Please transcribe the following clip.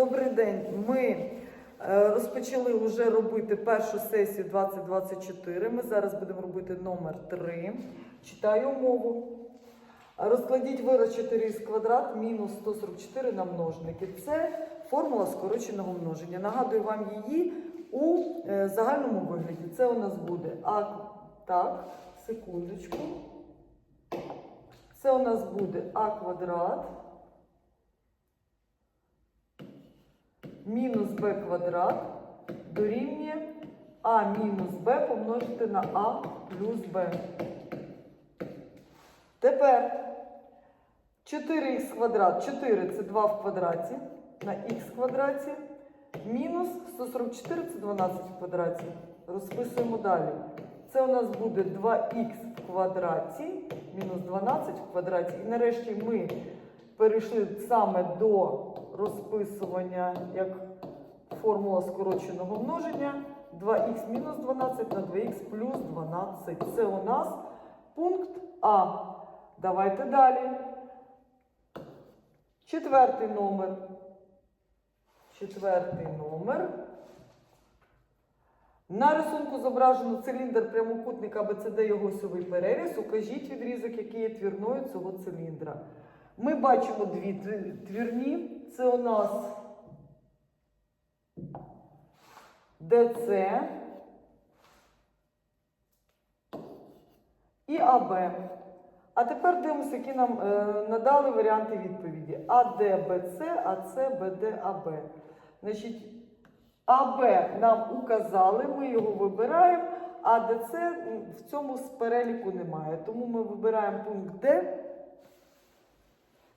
Добрий день. Ми е, розпочали вже робити першу сесію 2024. Ми зараз будемо робити номер 3. Читаю умову. Розкладіть вираз 4х квадрат мінус 144 на множники. Це формула скороченого множення. Нагадую вам її у е, загальному вигляді. Це у нас буде А. Так, секундочку. Це у нас буде А квадрат. Мінус b квадрат дорівнює а мінус b помножити на а плюс b. Тепер 4х квадрат, 4 це 2 в квадраті на х квадраті, мінус 144 це 12 в квадраті. Розписуємо далі. Це у нас буде 2х в квадраті, мінус 12 в квадраті. І нарешті ми перейшли саме до розписування як формула скороченого множення 2х мінус 12 на 2х плюс 12. Це у нас пункт А. Давайте далі. Четвертий номер. Четвертий номер. На рисунку зображено циліндр прямокутника АБЦД його осьовий переріз. Укажіть відрізок, який є твірною цього циліндра. Ми бачимо дві тві- твірні. Це у нас ДЦ і АБ. А тепер дивимося, які нам е, надали варіанти відповіді. АД, БЦ, АЦ, БД, АБ. Значить, АБ нам указали, ми його вибираємо, а ДЦ в цьому переліку немає. Тому ми вибираємо пункт Д.